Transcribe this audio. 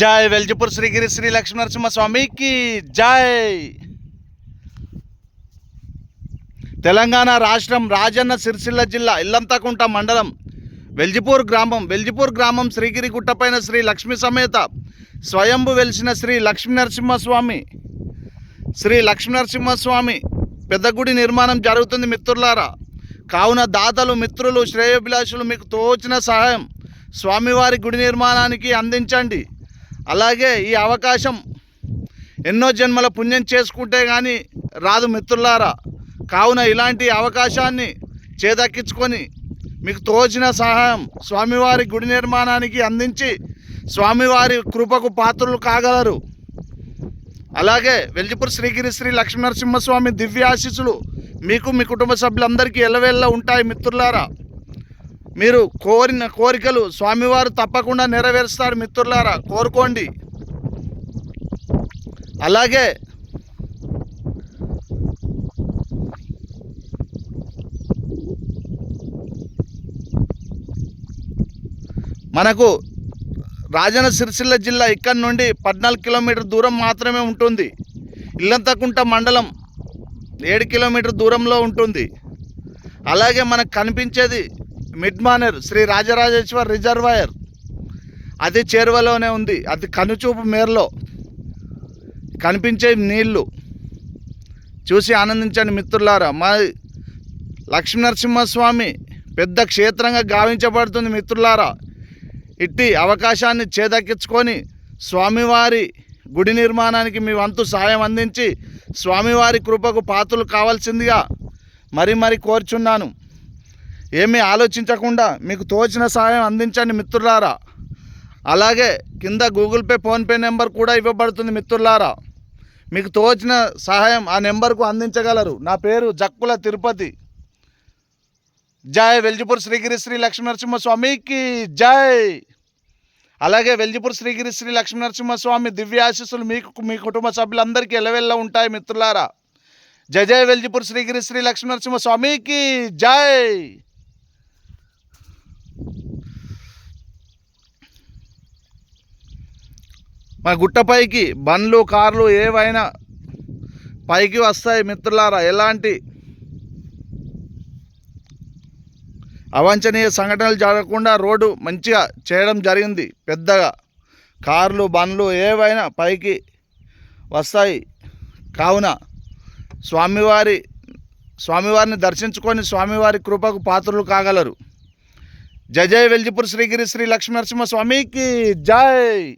జై వెల్జిపూర్ శ్రీగిరి శ్రీ లక్ష్మీనరసింహ స్వామికి జై. తెలంగాణ రాష్ట్రం రాజన్న సిరిసిల్ల జిల్లా ఇల్లంతకుంట మండలం వెల్జిపూర్ గ్రామం. వెల్జిపూర్ గ్రామం శ్రీగిరి గుట్టపైన శ్రీ లక్ష్మీ సమేత స్వయంభు వెలిసిన శ్రీ లక్ష్మీ నరసింహస్వామి శ్రీ లక్ష్మీ నరసింహస్వామి పెద్ద గుడి నిర్మాణం జరుగుతుంది మిత్రులారా. కావున దాతలు మిత్రులు శ్రేయోభిలాషులు మీకు తోచిన సహాయం. స్వామివారి గుడి నిర్మాణానికి అందించండి. అలాగే ఈ అవకాశం ఎన్నో జన్మల పుణ్యం చేసుకుంటే కానీ రాదు మిత్రులారా. కావున ఇలాంటి అవకాశాన్ని చేదక్కించుకొని మీకు తోచిన సహాయం స్వామివారి గుడి నిర్మాణానికి అందించి స్వామివారి కృపకు పాత్రలు కాగలరు. అలాగే వెల్జిపూర్ శ్రీగిరి శ్రీ లక్ష్మీనరసింహస్వామి దివ్య ఆశీస్సులు మీకు మీ కుటుంబ సభ్యులందరికీ ఎల్లవేళ్ళ ఉంటాయి మిత్రులారా. మీరు కోరిన కోరికలు స్వామివారు తప్పకుండా నెరవేరుస్తారు మిత్రులారా కోరుకోండి. అలాగే మనకు రాజన్న సిరిసిల్ల జిల్లా ఇక్కడి నుండి పద్నాలుగు కిలోమీటర్ దూరం మాత్రమే ఉంటుంది. ఇల్లంతకుంట మండలం ఏడు కిలోమీటర్ దూరంలో ఉంటుంది. అలాగే మనకు కనిపించేది మిడ్ మానర్ శ్రీ రాజరాజేశ్వర్ రిజర్వాయర్. అది చేరువలోనే ఉంది. అది కనుచూపు మేరలో. కనిపించే నీళ్ళు. చూసి ఆనందించండి మిత్రులారా. మా లక్ష్మీనరసింహస్వామి పెద్ద క్షేత్రంగా గావించబడుతుంది మిత్రులారా. ఇట్టి అవకాశాన్ని చేదక్కించుకొని స్వామివారి గుడి నిర్మాణానికి మీ వంతు సాయం అందించి స్వామివారి కృపకు పాత్రలు కావాల్సిందిగా మరి మరి కోరుచున్నాను. ఏమీ ఆలోచించకుండా మీకు తోచిన సహాయం అందించండి మిత్రులారా. అలాగే కింద గూగుల్ పే ఫోన్పే నెంబర్ కూడా ఇవ్వబడుతుంది మిత్రులారా. మీకు తోచిన సహాయం ఆ నెంబర్కు అందించగలరు. నా పేరు జక్కుల తిరుపతి. జై వెల్జిపూర్ శ్రీగిరి శ్రీ లక్ష్మీనరసింహ స్వామికి జై. అలాగే వెల్జిపూర్ శ్రీగిరి శ్రీ లక్ష్మీనరసింహ స్వామి దివ్య మీకు మీ కుటుంబ సభ్యులందరికీ ఎలవెల్ల ఉంటాయి మిత్రులారా. జై జై వెల్జిపూర్ శ్రీగిరి శ్రీ లక్ష్మీనరసింహ స్వామికి జై. మా గుట్టపైకి బండ్లు కార్లు ఏవైనా పైకి వస్తాయి మిత్రులారా ఎలాంటి అవాంఛనీయ సంఘటనలు జరగకుండా రోడ్డు మంచిగా చేయడం జరిగింది. పెద్దగా కార్లు బండ్లు ఏవైనా పైకి వస్తాయి. కావున స్వామివారి స్వామివారిని దర్శించుకొని స్వామివారి కృపకు పాత్రలు కాగలరు. జయ జయ వెల్జిపూర్ శ్రీగిరి శ్రీ లక్ష్మీ నరసింహ స్వామికి జై!